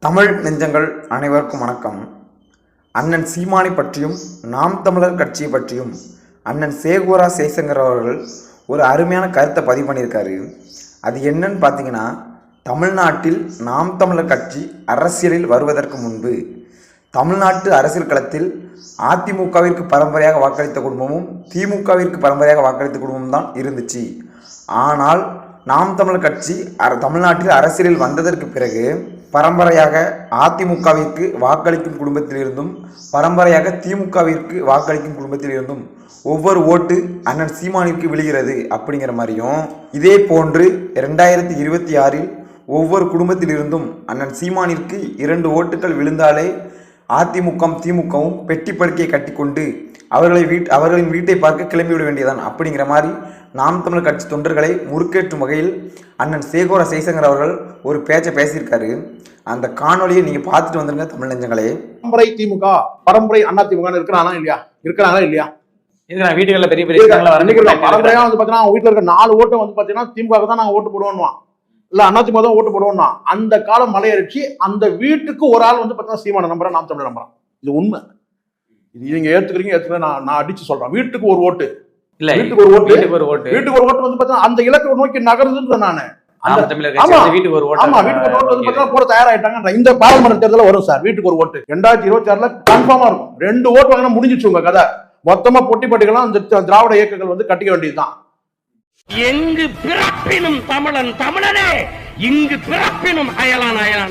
தமிழ் நெஞ்சங்கள் அனைவருக்கும் வணக்கம். அண்ணன் சீமானை பற்றியும் நாம் தமிழர் கட்சியை பற்றியும் அண்ணன் சேகோரா சேசங்கர் அவர்கள் ஒரு அருமையான கருத்தை பதிவு பண்ணியிருக்காரு. அது என்னன்னு பார்த்தீங்கன்னா தமிழ்நாட்டில் நாம் தமிழர் கட்சி அரசியலில் வருவதற்கு முன்பு தமிழ்நாட்டு அரசியல் களத்தில் அதிமுகவிற்கு பரம்பரையாக வாக்களித்த குடும்பமும் திமுகவிற்கு பரம்பரையாக வாக்களித்த குடும்பமும் தான் இருந்துச்சு. ஆனால் நாம் தமிழர் கட்சி அர- தமிழ்நாட்டில் அரசியலில் வந்ததற்கு பிறகு பரம்பரையாக அதிமுகவிற்கு வாக்களிக்கும் குடும்பத்திலிருந்தும் பரம்பரையாக திமுகவிற்கு வாக்களிக்கும் குடும்பத்திலிருந்தும் ஒவ்வொரு ஓட்டு அண்ணன் சீமானிற்கு விழுகிறது அப்படிங்கிற மாதிரியும் இதே போன்று ரெண்டாயிரத்தி இருபத்தி ஆறில் ஒவ்வொரு குடும்பத்திலிருந்தும் அண்ணன் சீமானிற்கு இரண்டு ஓட்டுகள் விழுந்தாலே அதிமுகவும் திமுகவும் பெட்டி படுக்கையை கட்டிக்கொண்டு அவர்களை வீட் அவர்களின் வீட்டை பார்க்க கிளம்பிவிட வேண்டியதான் அப்படிங்கிற மாதிரி நாம் தமிழர் கட்சி தொண்டர்களை முறுக்கேற்றும் வகையில் அண்ணன் சேகோர சேசங்கர் அவர்கள் ஒரு பேச்சை பேசியிருக்காரு. அந்த காணொளியை நீங்கள் பார்த்துட்டு வந்துருங்க தமிழ் நெஞ்சங்களே. பரம்பரை திமுக பரம்பரை அண்ணா திமுக இருக்கிறானா இல்லையா? இருக்கிறாங்களா இல்லையா? வீடுகள்ல பெரிய பெரிய பரம்பரையா வந்து பாத்தீங்கன்னா அவங்க வீட்டுல இருக்க நாலு ஓட்டு வந்து பாத்தீங்கன்னா திமுக தான் நாங்க ஓட்டு போடுவோம் இல்ல அண்ணா திமுக தான் ஓட்டு போடுவோம்னா அந்த காலம் மலையடிச்சு அந்த வீட்டுக்கு ஒரு ஆள் வந்து பாத்தீங்கன்னா சீமான நம்புறேன் நாம் தமிழர் நம்புறேன். இது உண்மை. இது நீங்க ஏத்துக்கிறீங்க ஏத்துக்கிறேன் நான் நான் அடிச்சு சொல்றேன். வீட்டுக்கு ஒரு ஓட்டு. இல்ல. வீட்டுக்கு ஒரு ஓட்டு. வீட்டுக்கு ஒரு ஓட்டு. வீட்டுக்கு ஒரு ஓட்டு வந்து பாத்தீங்கன்னா அந்த இலக்கை நோக்கி நகருதுன்ற நானு. அந்த நாம தமிழர் ஆமா. கட்சி வீட்டுக்கு ஒரு ஓட்டு. ஆமா வீட்டுக்கு ஒரு ஓட்டு வந்து பாத்தீங்கன்னா போட தயாராயிட்டாங்க இந்த பாராளுமன்ற தேர்தல் வரும் சார். வீட்டுக்கு ஒரு ஓட்டு. ரெண்டாயிரத்தி இருபத்தி ஆறுல கன்ஃபார்மா இருக்கும். ரெண்டு ஓட்டு வாங்கினா முடிஞ்சிச்சு உங்க கதை. மொத்தமா பொட்டி பட்டிகளும் திராவிட இயக்கங்கள் வந்து கட்டிக்க வேண்டியதுதான். எங்கு பிறப்பினும் தமிழன் தமிழனே இங்கு பிறப்பினும் அயலான் அயலான்.